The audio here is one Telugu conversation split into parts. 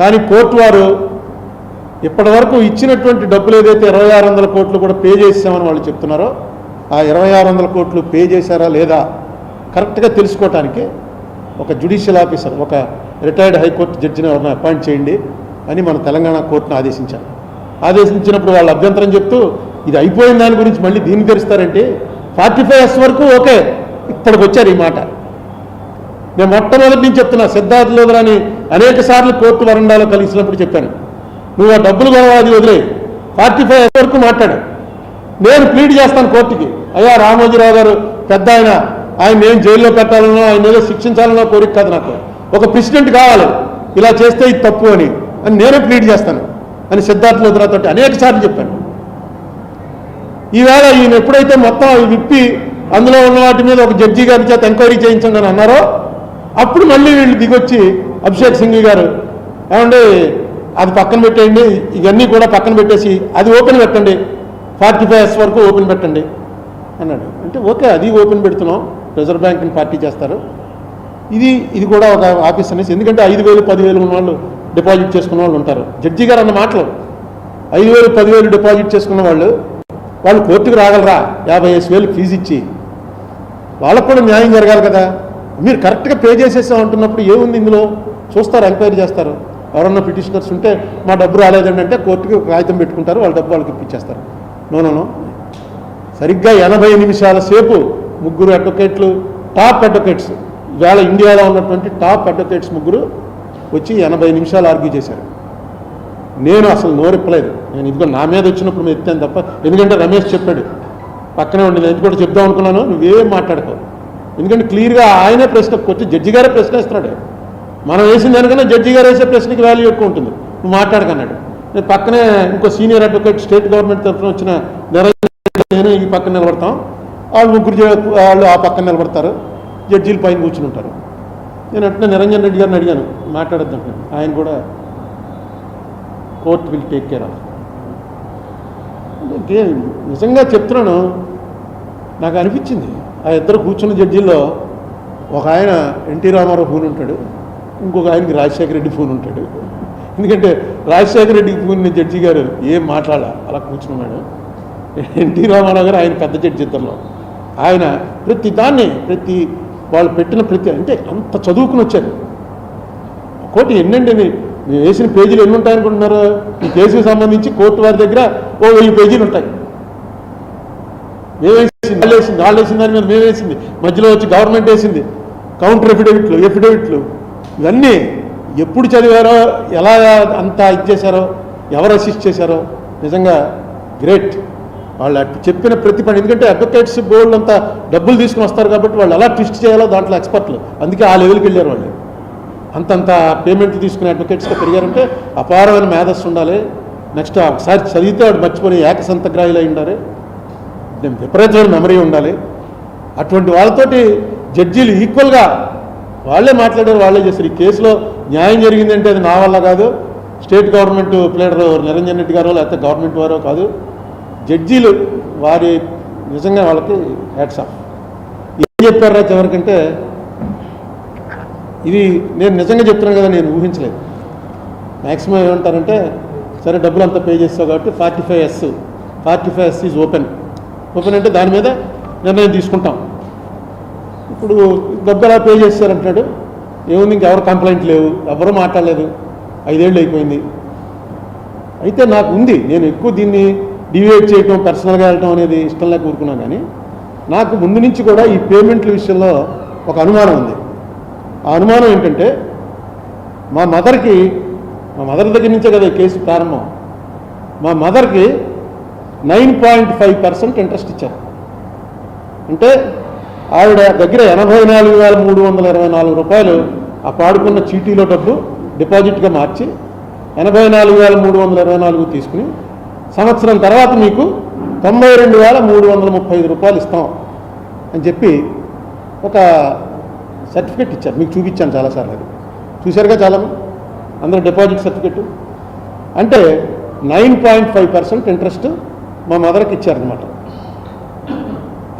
కానీ కోర్టు వారు ఇప్పటి వరకు ఇచ్చినటువంటి డబ్బులు ఏదైతే ఇరవై ఆరు వందల కోట్లు కూడా పే చేసామని వాళ్ళు చెప్తున్నారో ఆ ఇరవై ఆరు వందల కోట్లు పే చేశారా లేదా కరెక్ట్గా తెలుసుకోవటానికి ఒక జ్యుడిషియల్ ఆఫీసర్ ఒక రిటైర్డ్ హైకోర్టు జడ్జిని ఎవరిని అపాయింట్ చేయండి అని మన తెలంగాణ కోర్టును ఆదేశించారు. ఆదేశించినప్పుడు వాళ్ళు అభ్యంతరం చెప్తూ ఇది అయిపోయిన దాని గురించి మళ్ళీ దీన్ని తెరుస్తారంటే ఫార్టీ ఫైవ్ ఎస్ వరకు ఓకే ఇప్పటికి వచ్చారు ఈ మాట. నేను మొట్టమొదటి నుంచి చెప్తున్నా సిద్ధార్థ లోదరాని అనేక సార్లు కోర్టు వరండాలో కలిసినప్పుడు చెప్పాను. నువ్వు ఆ డబ్బులు గొడవది వదిలే. ఫార్టీ ఫైవ్ వరకు మాట్లాడు. నేను ప్లీడ్ చేస్తాను కోర్టుకి. అయ్యా రామోజీరావు గారు పెద్ద ఆయన. ఆయన నేను జైల్లో పెట్టాలనో ఆయన ఏదో శిక్షించాలనో కోరిక కాదు నాకు. ఒక ప్రెసిడెంట్ కావాలి. ఇలా చేస్తే ఇది తప్పు అని. అని నేనే ప్లీడ్ చేస్తాను. అని సిద్ధార్థ లోదరాతో అనేక సార్లు చెప్పాను. ఈవేళ ఈయన ఎప్పుడైతే మొత్తం విప్పి అందులో ఉన్న వాటి మీద ఒక జడ్జి గారి చేత ఎంక్వైరీ చేయించండి అని అన్నారో అప్పుడు మళ్ళీ వీళ్ళు దిగొచ్చి అభిషేక్ సింగ్ గారు ఏమంటే అది పక్కన పెట్టేయండి ఇవన్నీ కూడా పక్కన పెట్టేసి అది ఓపెన్ పెట్టండి ఫార్టీ ఫైవ్ ఎస్ వరకు ఓపెన్ పెట్టండి అన్నాడు. అంటే ఓకే అది ఓపెన్ పెడుతున్నాం రిజర్వ్ బ్యాంక్ని పార్టీ చేస్తారు. ఇది ఇది కూడా ఒక ఆఫీస్ అనేసి ఎందుకంటే ఐదు వేలు పదివేలు ఉన్న వాళ్ళు డిపాజిట్ చేసుకున్న వాళ్ళు ఉంటారు. జడ్జి గారు అన్న మాటలు. ఐదు వేలు పదివేలు డిపాజిట్ చేసుకున్న వాళ్ళు వాళ్ళు కోర్టుకు రాగలరా? యాభై ఐదు వేలు ఫీజు ఇచ్చి. వాళ్ళకు కూడా న్యాయం జరగాలి కదా. మీరు కరెక్ట్గా పే చేసేసాం అంటున్నప్పుడు ఏముంది ఇందులో? చూస్తారు ఎంక్వైరీ చేస్తారు? ఎవరన్నా పిటిషనర్స్ ఉంటే మా డబ్బు రాలేదండి అంటే కోర్టుకి ఒక కాగితం పెట్టుకుంటారు వాళ్ళ డబ్బు వాళ్ళకి ఇప్పించేస్తారు. నోనో సరిగ్గా ఎనభై నిమిషాల సేపు ముగ్గురు అడ్వకేట్లు టాప్ అడ్వకేట్స్ ఇవాళ ఇండియాలో ఉన్నటువంటి టాప్ అడ్వకేట్స్ ముగ్గురు వచ్చి ఎనభై నిమిషాలు ఆర్గ్యూ చేశారు. నేను అసలు నోరెప్పలేదు నేను ఇదిగో నా మీద వచ్చినప్పుడు మేము ఎత్తాను తప్ప ఎందుకంటే రమేష్ చెప్పాడు పక్కనే ఉండి నేను కూడా చెప్దాం అనుకున్నాను నువ్వేం మాట్లాడుకో ఎందుకంటే క్లియర్గా ఆయనే ప్రశ్న వచ్చి జడ్జి గారే ప్రశ్న ఇస్తున్నాడు మనం వేసిన దానికన్నా జడ్జి గారు వేసే ప్రశ్నకి వాల్యూ ఎక్కువ ఉంటుంది. నువ్వు మాట్లాడకన్నాడు. నేను పక్కనే ఇంకో సీనియర్ అడ్వకేట్ స్టేట్ గవర్నమెంట్ తరఫున వచ్చిన నేను ఈ పక్కన నిలబడతాం. వాళ్ళు ముగ్గురు వాళ్ళు ఆ పక్కన నిలబడతారు. జడ్జీలు పైన కూర్చుని ఉంటారు. నేను అంటే నిరంజన్ రెడ్డి గారిని అడిగాను మాట్లాడొద్దు ఆయన కూడా court will take care of. నిజంగా చెప్తున్నాను నాకు అనిపించింది. ఆ ఇద్దరు కూర్చున్న జడ్జీల్లో ఒక ఆయన ఎన్టీ రామారావు ఫోన్ ఉంటాడు ఇంకొక ఆయనకి రాజశేఖర రెడ్డి ఫోన్ ఉంటాడు. ఎందుకంటే రాజశేఖర రెడ్డికి ఫోన్ జడ్జి గారు ఏం మాట్లాడ అలా కూర్చున్నాడు ఎన్టీ రామారావు గారు ఆయన పెద్ద జడ్జి ఇద్దరులో. ఆయన ప్రతి దాన్ని ప్రతి వాళ్ళు పెట్టిన ప్రతి అంటే అంత చదువుకుని వచ్చారు. కోర్టు ఎన్నండి అని మేము వేసిన పేజీలు ఎన్ని ఉంటాయనుకుంటున్నారు? ఈ కేసుకు సంబంధించి కోర్టు వారి దగ్గర ఓ వెయ్యి పేజీలు ఉంటాయి. ఏ వేసింది వాళ్ళు వేసిన దాని మీద మేము వేసింది. మధ్యలో వచ్చి గవర్నమెంట్ వేసింది. కౌంటర్ ఎఫిడవిట్లు ఎఫిడవిట్లు. ఇవన్నీ ఎప్పుడు చదివారో ఎలా అంతా ఇచ్చేశారో ఎవరు అసిస్ట్ చేశారో నిజంగా గ్రేట్. వాళ్ళు చెప్పిన ప్రతి పని ఎందుకంటే అడ్వకేట్స్ బోర్డు అంతా డబ్బులు తీసుకుని వస్తారు కాబట్టి వాళ్ళు ఎలా ట్విస్ట్ చేయాలో దాంట్లో ఎక్స్పర్ట్లు. అందుకే ఆ లెవెల్కి వెళ్ళారు వాళ్ళు. అంతంత పేమెంట్లు తీసుకునే అడ్వకేట్స్గా పెరిగారంటే అపారమైన మేధస్సు ఉండాలి. నెక్స్ట్ ఒకసారి చదివితే వాడు మర్చిపోయి ఏకసంతగ్రాహిలో ఉండాలి. విపరీతమైన మెమరీ ఉండాలి. అటువంటి వాళ్ళతోటి జడ్జీలు ఈక్వల్గా వాళ్ళే మాట్లాడారు వాళ్ళే చేస్తారు ఈ కేసులో న్యాయం జరిగిందంటే అది నా వల్ల కాదు. State government pleader Niranjan Reddy గారో లేకపోతే గవర్నమెంట్ వారో కాదు. జడ్జీలు వారి నిజంగా వాళ్ళకి హ్యాట్స్ ఆఫ్ ఏం చెప్పారా చివరికంటే ఇది నేను నిజంగా చెప్తున్నాను కదా నేను ఊహించలేదు. మ్యాక్సిమం ఏమంటారంటే సరే డబ్బులు అంతా పే చేస్తావు కాబట్టి forty five S forty five S is open open అంటే దాని మీద నిర్ణయం తీసుకుంటాం. ఇప్పుడు డబ్బు పే చేస్తారంటున్నాడు ఏముంది ఇంకెవరు కంప్లైంట్ లేవు ఎవరు మాట్లాడలేదు. ఐదేళ్ళు అయిపోయింది. అయితే నాకు ఉంది. నేను ఎక్కువ దీన్ని డివేట్ చేయటం పర్సనల్గా వెళ్ళటం అనేది ఇష్టం లేక ఊరుకున్నాను కానీ నాకు ముందు నుంచి కూడా ఈ పేమెంట్ల విషయంలో ఒక అనుమానం ఉంది. ఆ అనుమానం ఏంటంటే మా మదర్కి మా మదర్ దగ్గర నుంచే కదా కేసు ప్రారంభం. మా మదర్కి nine point five percent interest ఇచ్చారు. అంటే ఆవిడ దగ్గర ఎనభై నాలుగు వేల మూడు వందల ఇరవై నాలుగు రూపాయలు ఆ పాడుకున్న చీటీలో డబ్బు డిపాజిట్గా మార్చి ఎనభై నాలుగు వేల మూడు వందల ఇరవై నాలుగు తీసుకుని సంవత్సరం తర్వాత మీకు తొంభై రెండు వేల మూడు వందల ముప్పై ఐదు రూపాయలు ఇస్తాం అని చెప్పి ఒక సర్టిఫికెట్ ఇచ్చారు. మీకు చూపించాను చాలాసార్లు అది. చూశారుగా చాలా అందరూ డిపాజిట్ సర్టిఫికెట్. అంటే nine point five percent interest మా మదర్కి ఇచ్చారనమాట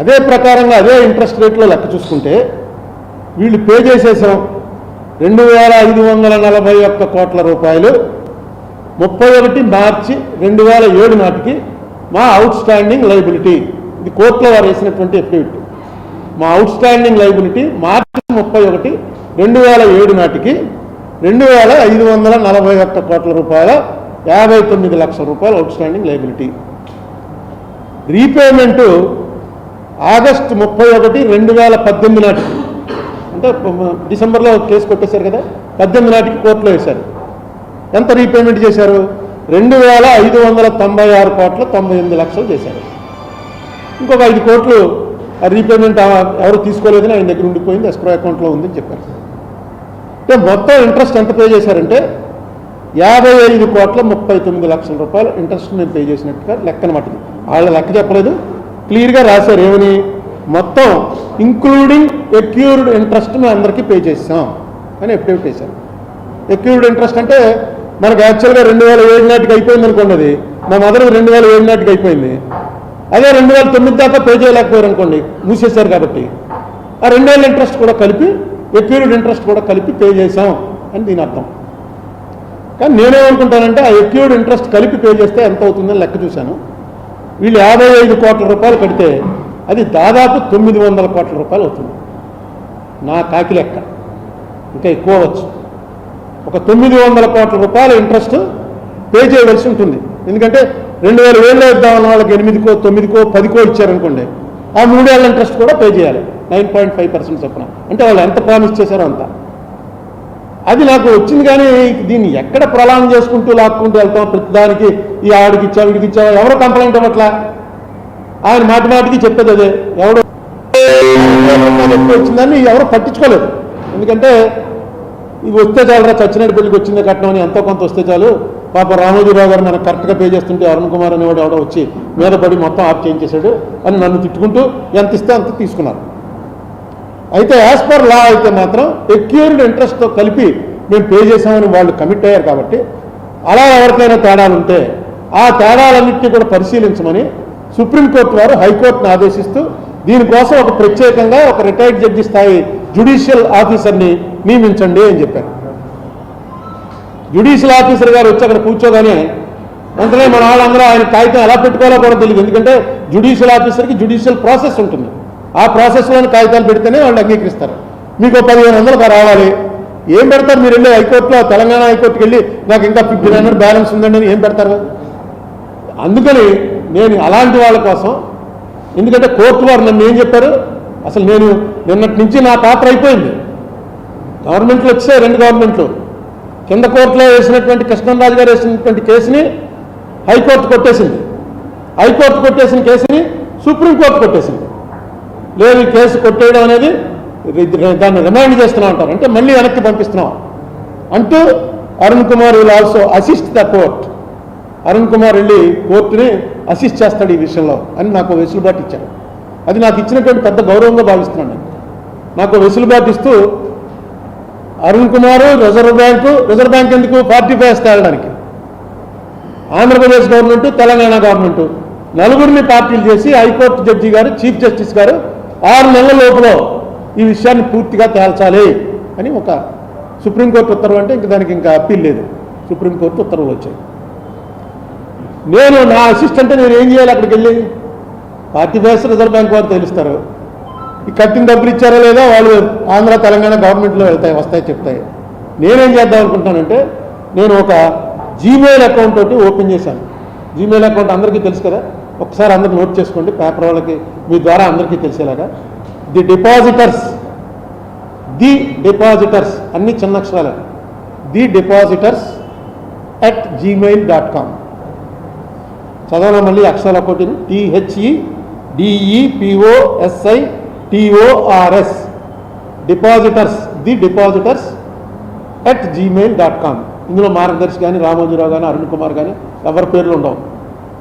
అదే ప్రకారంగా అదే ఇంట్రెస్ట్ రేట్లో లెక్క చూసుకుంటే వీళ్ళు పే చేసేసాం రెండు వేల ఐదు వందల నలభై ఒక్క కోట్ల రూపాయలు. ముప్పై ఒకటి మార్చి రెండు వేల ఏడు నాటికి మా అవుట్ స్టాండింగ్ లైబిలిటీ ఇది కోర్టులో వారు వేసినటువంటి ఎఫిడవిట్ మా అవుట్ స్టాండింగ్ లైబిలిటీ మార్చి ముప్పై ఒకటి రెండు వేల ఏడు నాటికి రెండు వేల ఐదు వందల నలభై ఒక్క కోట్ల రూపాయల యాభై తొమ్మిది లక్షల రూపాయలు outstanding liability. Repayment August ముప్పై ఒకటి రెండు వేల పద్దెనిమిది నాటికి. అంటే డిసెంబర్లో కేసు కొట్టేశారు కదా పద్దెనిమిది నాటికి కోర్టులో వేశారు. ఎంత రీపేమెంట్ చేశారు? రెండు వేల ఐదు వందల తొంభై ఆరు కోట్ల తొంభై ఎనిమిది లక్షలు చేశారు. ఇంకొక ఐదు కోట్లు ఆ రీపేమెంట్ ఎవరు తీసుకోలేదని ఆయన దగ్గర ఉండిపోయింది ఎస్క్రో అకౌంట్లో ఉందని చెప్పారు. అంటే మొత్తం ఇంట్రెస్ట్ ఎంత పే చేశారంటే యాభై ఐదు కోట్ల ముప్పై తొమ్మిది లక్షల రూపాయలు ఇంట్రెస్ట్ నేను పే చేసినట్టుగా లెక్కన వాళ్ళు లెక్క చెప్పలేదు. క్లియర్గా రాశారు ఏమని? మొత్తం ఇంక్లూడింగ్ ఎక్యూర్డ్ ఇంట్రెస్ట్ మేము అందరికీ పే చేసాం అని ఎఫిడేవిట్ వేశారు ఎక్యూర్డ్ ఇంట్రెస్ట్ అంటే మనకు యాక్చువల్గా రెండు వేల ఏడు నాటికి అయిపోయింది అనుకున్నది మా మదర్ రెండు వేల ఏడు నాటికి అయిపోయింది. అదే రెండు వేల తొమ్మిది దాకా పే చేయలేకపోయారు అనుకోండి మూసేశారు కాబట్టి. ఆ రెండు వేల ఇంట్రెస్ట్ కూడా కలిపి ఎక్యూర్డ్ ఇంట్రెస్ట్ కూడా కలిపి పే చేసాం అని దీని అర్థం. కానీ నేనేమనుకుంటానంటే ఆ ఎక్యూర్డ్ ఇంట్రెస్ట్ కలిపి పే చేస్తే ఎంత అవుతుందని లెక్క చూశాను. వీళ్ళు యాభై ఐదు కోట్ల రూపాయలు కడితే అది దాదాపు తొమ్మిది వందల కోట్ల రూపాయలు అవుతుంది. నా కాకి లెక్క. ఇంకా ఎక్కువ వచ్చు ఒక తొమ్మిది వందల కోట్ల రూపాయల ఇంట్రెస్ట్ పే చేయవలసి ఉంటుంది. ఎందుకంటే రెండు వేల ఏళ్ళు ఇద్దామన్న వాళ్ళకి ఎనిమిదికో తొమ్మిదికో పదికో ఇచ్చారనుకోండి ఆ మూడేళ్ళ ఇంట్రెస్ట్ కూడా పే చేయాలి. నైన్ పాయింట్ ఫైవ్ పర్సెంట్ చొప్పున. అంటే వాళ్ళు ఎంత ప్రామిస్ చేశారో అంత. అది నాకు వచ్చింది కానీ దీన్ని ఎక్కడ ప్రలాణం చేసుకుంటూ లాక్కుంటూ వెళ్తాం ప్రతిదానికి? ఈ ఆడికి ఇచ్చా వీడికి ఇచ్చా ఎవరో కంప్లైంట్ అవ్వట్లా ఆయన మాటి మాటికి చెప్పేది అదే. ఎవడో వచ్చిందని ఎవరు పట్టించుకోలేదు. ఎందుకంటే ఇవి వస్తే చాలరా చచ్చినట్టు పెళ్ళికి వచ్చింది కట్నం అని ఎంతో కొంత వస్తే చాలు. పాప రామోజీరావు గారు మనకు కరెక్ట్గా పే చేస్తుంటే అరుణ్ కుమార్ అనేవాడు ఎవడో వచ్చి మీద పడి మొత్తం ఆఫ్ చేయించేశాడు అని నన్ను తిట్టుకుంటూ ఎంత ఇస్తే అంత తీసుకున్నారు. అయితే యాజ్ పర్ లా అయితే మాత్రం ఎక్యూర్డ్ ఇంట్రెస్ట్తో కలిపి మేము పే చేసామని వాళ్ళు కమిట్ అయ్యారు కాబట్టి అలా ఎవరికైనా తేడాలు ఉంటే ఆ తేడాలన్నింటినీ కూడా పరిశీలించమని సుప్రీంకోర్టు వారు హైకోర్టును ఆదేశిస్తూ దీనికోసం ఒక ప్రత్యేకంగా ఒక రిటైర్డ్ జడ్జి స్థాయి జ్యుడిషియల్ ఆఫీసర్ని నియమించండి అని చెప్పారు. జ్యుడిషియల్ ఆఫీసర్ గారు వచ్చి అక్కడ కూర్చోగానే వెంటనే మన వాళ్ళందరూ ఆయన కాగితం ఎలా పెట్టుకోవాలో కూడా తెలియదు. ఎందుకంటే జ్యుడిషియల్ ఆఫీసర్కి జ్యుడిషియల్ ప్రాసెస్ ఉంటుంది. ఆ ప్రాసెస్లోని కాగితాలు పెడితేనే వాళ్ళు అంగీకరిస్తారు. మీకు పదిహేను వందలకు రావాలి. ఏం పెడతారు మీరు వెళ్ళి హైకోర్టులో తెలంగాణ హైకోర్టుకి వెళ్ళి నాకు ఇంకా ఫిఫ్టీన్ హండ్రెడ్ బ్యాలెన్స్ ఉందండి ఏం పెడతారు? అందుకని నేను అలాంటి వాళ్ళ కోసం ఎందుకంటే కోర్టు వారు నన్ను ఏం చెప్పారు? అసలు నేను నిన్నటి నుంచి నా పాత్ర అయిపోయింది. గవర్నమెంట్లు వచ్చాయి రెండు గవర్నమెంట్లు. కింద కోర్టులో వేసినటువంటి కృష్ణరాజు గారు వేసినటువంటి కేసుని హైకోర్టు కొట్టేసింది. హైకోర్టు కొట్టేసిన కేసుని సుప్రీంకోర్టు కొట్టేసింది. లేదు కేసు కొట్టేయడం అనేది దాన్ని రిమైండ్ చేస్తున్నా అంటారు. అంటే మళ్ళీ వెనక్కి పంపిస్తున్నాం. అంటూ Arun Kumar will also assist the court Arun Kumar వెళ్ళి కోర్టుని అసిస్ట్ చేస్తాడు ఈ విషయంలో అని నాకు వెసులుబాటు ఇచ్చాడు అది నాకు ఇచ్చినటువంటి పెద్ద గౌరవంగా భావిస్తున్నాను నాకు వెసులుబాటు ఇస్తూ Arun Kumar reserve bank reserve bank ఎందుకు? ఫార్టీ ఫైవ్ తేలడానికి. ఆంధ్రప్రదేశ్ గవర్నమెంట్ తెలంగాణ గవర్నమెంట్ నలుగురిని పార్టీలు చేసి హైకోర్టు జడ్జి గారు చీఫ్ జస్టిస్ గారు ఆరు నెలల లోపల ఈ విషయాన్ని పూర్తిగా తేల్చాలి అని ఒక సుప్రీంకోర్టు ఉత్తర్వు అంటే ఇంక దానికి ఇంకా అప్పీల్ లేదు. సుప్రీంకోర్టు ఉత్తర్వులు వచ్చాయి. నేను నా అసిస్టెంట్ నేను ఏం చేయాలి అక్కడికి వెళ్ళి? పార్టీ బేస్ రిజర్వ్ బ్యాంక్ వారు తెలుస్తారు. ఈ కట్టిన డబ్బులు ఇచ్చారో లేదో వాళ్ళు ఆంధ్ర తెలంగాణ గవర్నమెంట్లో వెళ్తాయి వస్తాయి చెప్తాయి. నేనేం చేద్దాం అనుకుంటానంటే నేను ఒక జీమెయిల్ అకౌంట్ ఒకటి ఓపెన్ చేశాను. జీమెయిల్ అకౌంట్ అందరికీ తెలుసు కదా? ఒకసారి అందరు నోట్ చేసుకోండి పేపర్ వాళ్ళకి మీ ద్వారా అందరికీ తెలిసేలాగా. ది డిపాజిటర్స్ ది డిపాజిటర్స్ అన్ని చిన్న అక్షరాలు. The depositors at Gmail dot com. చదవడం మళ్ళీ అక్షరాల ఒకటి T H E D E P O S I T O R S depositors the depositors at Gmail dot com. ఇందులో మార్గదర్శి కానీ రామోజీరావు కానీ అరుణ్ కుమార్ కానీ ఎవరి పేర్లు ఉండవు.